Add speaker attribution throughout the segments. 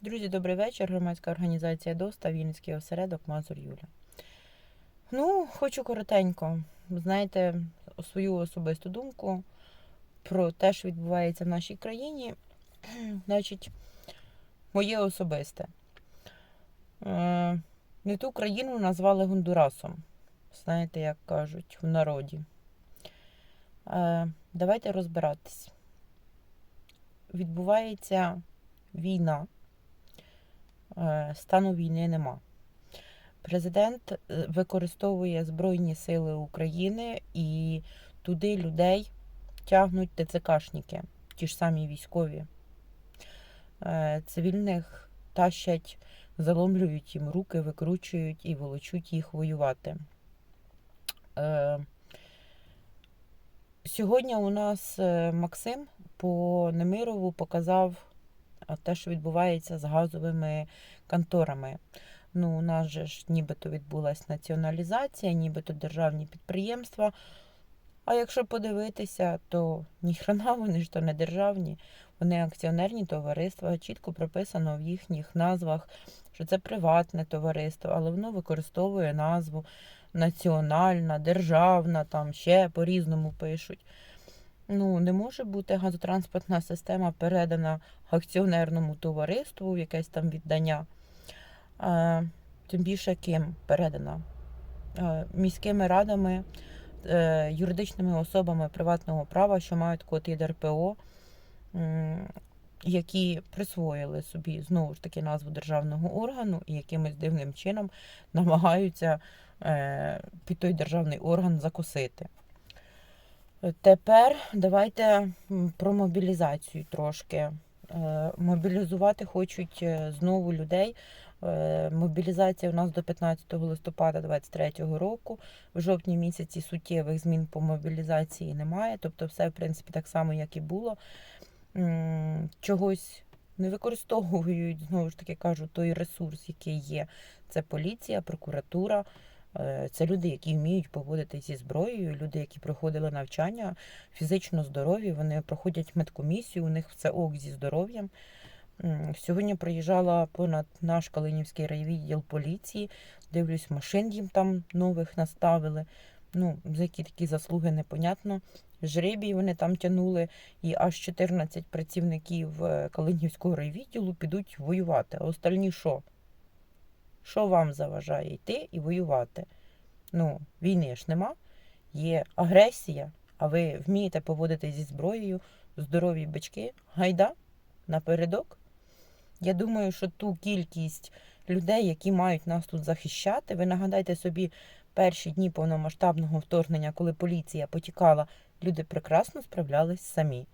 Speaker 1: Друзі, добрий вечір. Громадська організація ДОСТА, Вінницький осередок Мазур Юля. Ну, хочу коротенько, знаєте, свою особисту думку про те, що відбувається в нашій країні. Значить, моє особисте. Е, Не ту країну назвали Гондурасом. Знаєте, як кажуть в народі. Е, Давайте розбиратись. Відбувається війна. Е, стану війни нема. Президент е, використовує Збройні Сили України і туди людей тягнуть ТЦКшники, ті ж самі військові. Е, Цивільних тащать, заломлюють їм руки, викручують і волочуть їх воювати. Сьогодні у нас Максим по Немирову показав а те, що відбувається з газовими конторами. Ну, у нас же ж нібито відбулася націоналізація, нібито державні підприємства. А якщо подивитися, то ніхрена вони ж то не державні, вони акціонерні товариства, чітко прописано в їхніх назвах, що це приватне товариство, але воно використовує назву національна, державна, там ще по-різному пишуть. Ну, не може бути газотранспортна система передана акціонерному товариству, в якесь там віддання. Е, тим більше ким передана? Е, міськими радами, е, юридичними особами приватного права, що мають код ЄДРПО, м, які присвоїли собі знову ж таки назву державного органу і якимось дивним чином намагаються е, під той державний орган закусити. Тепер давайте про мобілізацію трошки. Е, Мобілізувати хочуть е, знову людей. Е, Мобілізація у нас до 15 листопада 2023 року. В жовтні місяці суттєвих змін по мобілізації немає. Тобто, все, в принципі, так само, як і було. Чогось не використовують, знову ж таки кажу, той ресурс, який є. Це поліція, прокуратура. Е, Це люди, які вміють поводитися зі зброєю, люди, які проходили навчання, фізично здорові, вони проходять медкомісію, у них все ок зі здоров'ям. Сьогодні приїжджала понад наш Калинівський райвідділ поліції. Дивлюсь, машин їм там нових наставили. Ну, за які такі заслуги непонятно. Жребій вони там тянули, і аж 14 працівників е, Калинівського райвідділу підуть воювати. А остальні що? Що вам заважає йти і воювати? Ну, війни ж нема, є агресія, а ви вмієте поводити зі зброєю, здорові бички, гайда, напередок. Я думаю, що ту кількість людей, які мають нас тут захищати, ви нагадайте собі перші дні повномасштабного вторгнення, коли поліція потікала, люди прекрасно справлялись самі.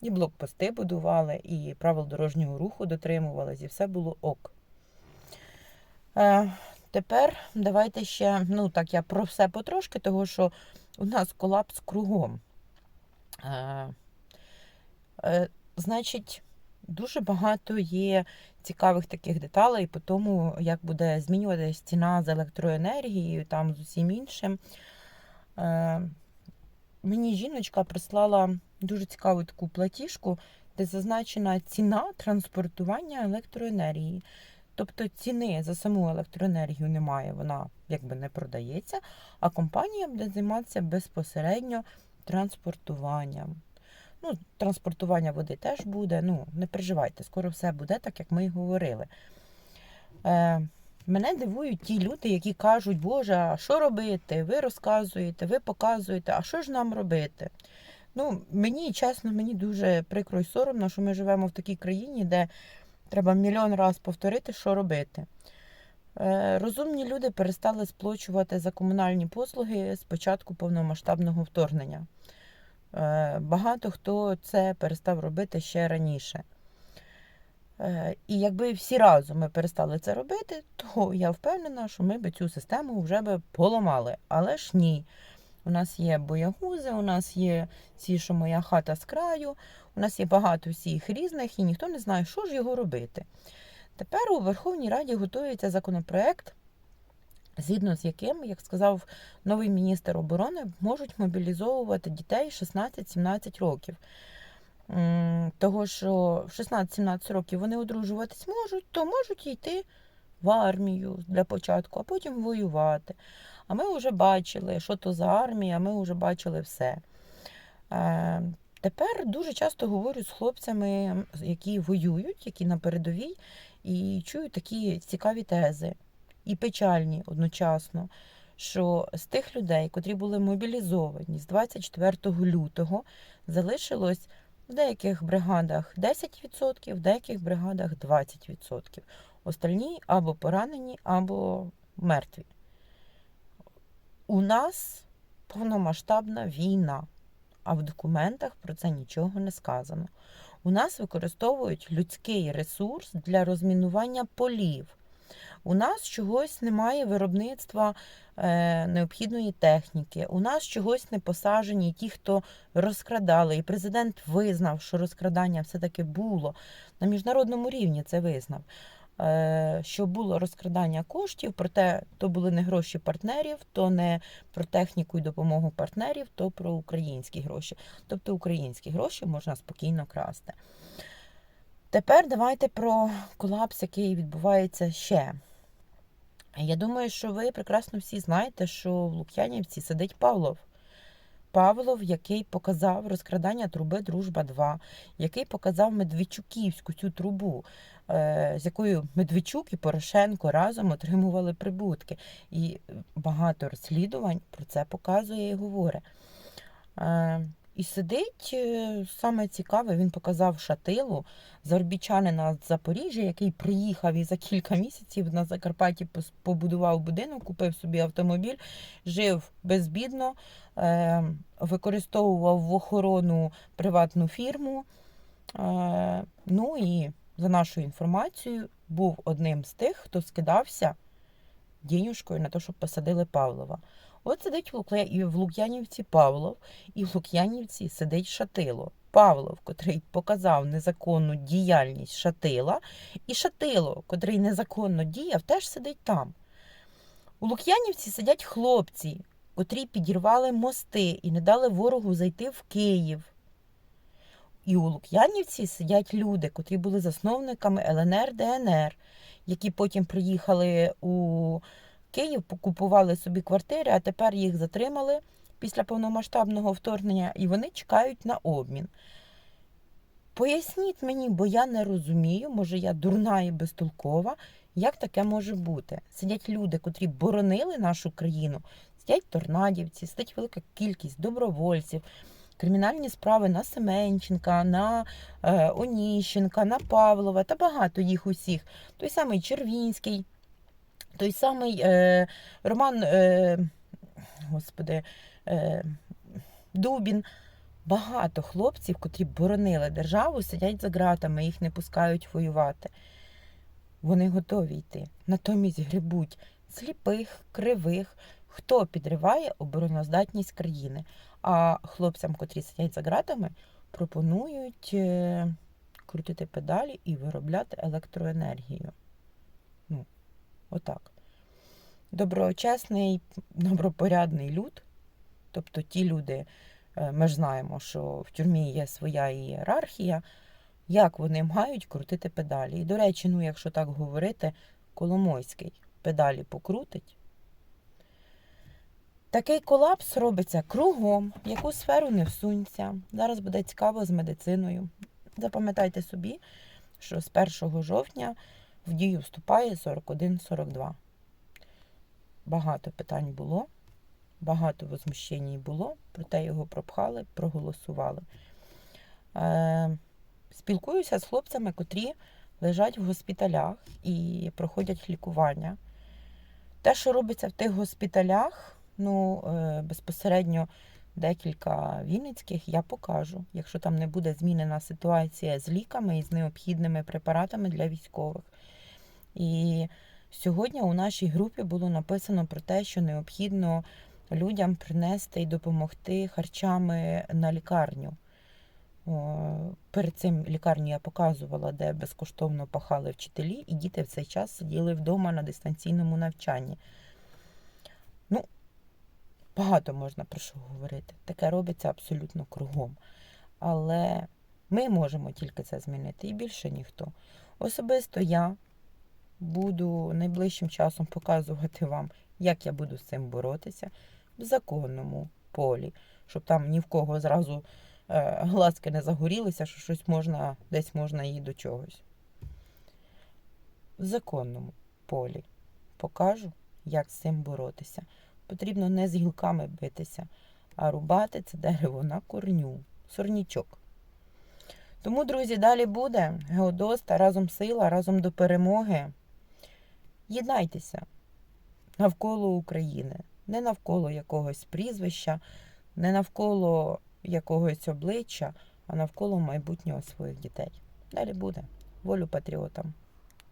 Speaker 1: І блокпости будували, і правил дорожнього руху дотримувались, і все було ок. Е, тепер давайте ще, ну так, я про все потрошки, того що у нас колапс кругом. Е, е, значить, дуже багато є цікавих таких деталей по тому, як буде змінюватися ціна з електроенергією, там з усім іншим. Е, мені жіночка прислала дуже цікаву таку платіжку, де зазначена ціна транспортування електроенергії. Тобто ціни за саму електроенергію немає, вона якби не продається, а компанія буде займатися безпосередньо транспортуванням. Ну, транспортування води теж буде. Ну, не переживайте, скоро все буде так, як ми й говорили. Е, мене дивують ті люди, які кажуть, Боже, а що робити? Ви розказуєте, ви показуєте, а що ж нам робити? Ну, мені чесно, мені дуже прикро і соромно, що ми живемо в такій країні, де треба мільйон раз повторити, що робити. Е, Розумні люди перестали сплачувати за комунальні послуги з початку повномасштабного вторгнення. Е, Багато хто це перестав робити ще раніше. Е, І якби всі разом ми перестали це робити, то я впевнена, що ми би цю систему вже би поламали. Але ж ні. У нас є боягузи, у нас є ці, що моя хата з краю, у нас є багато всіх різних, і ніхто не знає, що ж його робити. Тепер у Верховній Раді готується законопроект, згідно з яким, як сказав новий міністр оборони, можуть мобілізовувати дітей 16-17 років. того, що в 16-17 років вони одружуватись можуть, то можуть йти в армію для початку, а потім воювати. А ми вже бачили, що то за армія, ми вже бачили все. Е, Тепер дуже часто говорю з хлопцями, які воюють, які на передовій, і чую такі цікаві тези і печальні одночасно, що з тих людей, котрі були мобілізовані з 24 лютого, залишилось в деяких бригадах 10%, в деяких бригадах 20%. Остальні або поранені, або мертві. У нас повномасштабна війна, а в документах про це нічого не сказано. У нас використовують людський ресурс для розмінування полів. У нас чогось немає виробництва е, необхідної техніки. У нас чогось не посаджені ті, хто розкрадали. І президент визнав, що розкрадання все-таки було. На міжнародному рівні це визнав. Е, що було розкрадання коштів, проте то були не гроші партнерів, то не про техніку і допомогу партнерів, то про українські гроші. Тобто українські гроші можна спокійно красти. Тепер давайте про колапс, який відбувається ще. Я думаю, що ви прекрасно всі знаєте, що в Лук'янівці сидить Павлов. Павлов, який показав розкрадання труби Дружба 2, який показав Медведчуківську цю трубу, е, з якою Медведчук і Порошенко разом отримували прибутки. І багато розслідувань про це показує і говорить. І сидить е, саме цікаве, він показав шатилу заробітчанина з Запоріжжя, який приїхав і за кілька місяців на Закарпатті побудував будинок, купив собі автомобіль, жив безбідно, е, використовував в охорону приватну фірму. Е, Ну і за нашою інформацією, був одним з тих, хто скидався дінюшкою на те, щоб посадили Павлова. От сидить в Лук'янівці Павлов, і в Лук'янівці сидить Шатило. Павлов, котрий показав незаконну діяльність Шатила, і Шатило, котрий незаконно діяв, теж сидить там. У Лук'янівці сидять хлопці, котрі підірвали мости і не дали ворогу зайти в Київ. І у Лук'янівці сидять люди, котрі були засновниками ЛНР ДНР, які потім приїхали у Київ, покупували собі квартири, а тепер їх затримали після повномасштабного вторгнення, і вони чекають на обмін. Поясніть мені, бо я не розумію, може я дурна і безтолкова, як таке може бути. Сидять люди, котрі боронили нашу країну, сидять торнадівці, сидить велика кількість добровольців, кримінальні справи на Семенченка, на е, Оніщенка, на Павлова та багато їх усіх. Той самий Червінський, той самий е, Роман, е, господи, е, Дубін. Багато хлопців, котрі боронили державу, сидять за ґратами, їх не пускають воювати. Вони готові йти. Натомість грибуть сліпих, кривих, хто підриває обороноздатність країни. А хлопцям, котрі сидять за ґратами, пропонують е, крутити педалі і виробляти електроенергію. Ну, отак. Доброчесний, добропорядний люд, тобто ті люди. Е, Ми ж знаємо, що в тюрмі є своя ієрархія, як вони мають крутити педалі. І, до речі, ну, якщо так говорити, Коломойський педалі покрутить. Такий колапс робиться кругом, в яку сферу не всунься. Зараз буде цікаво з медициною. Запам'ятайте собі, що з 1 жовтня в дію вступає 41-42. Багато питань було. Багато возмущень було, проте його пропхали, проголосували. Е, спілкуюся з хлопцями, котрі лежать в госпіталях і проходять лікування. Те, що робиться в тих госпіталях, ну, е, безпосередньо декілька вінницьких, я покажу, якщо там не буде змінена ситуація з ліками і з необхідними препаратами для військових. І сьогодні у нашій групі було написано про те, що необхідно людям принести і допомогти харчами на лікарню. Перед цим лікарню я показувала, де безкоштовно пахали вчителі, і діти в цей час сиділи вдома на дистанційному навчанні. Ну, багато можна про що говорити. Таке робиться абсолютно кругом. Але Ми можемо тільки це змінити і більше ніхто. Особисто я буду найближчим часом показувати вам, як я буду з цим боротися в законному полі, щоб там ні в кого зразу е, глазки не загорілися, що щось можна, десь можна і до чогось. В законному полі покажу, як з цим боротися. Потрібно не з гілками битися, а рубати це дерево на корню, сорнічок. Тому, друзі, далі буде Геодоста, разом сила, разом до перемоги. Єднайтеся навколо України, не навколо якогось прізвища, не навколо якогось обличчя, а навколо майбутнього своїх дітей. Далі буде. Волю патріотам!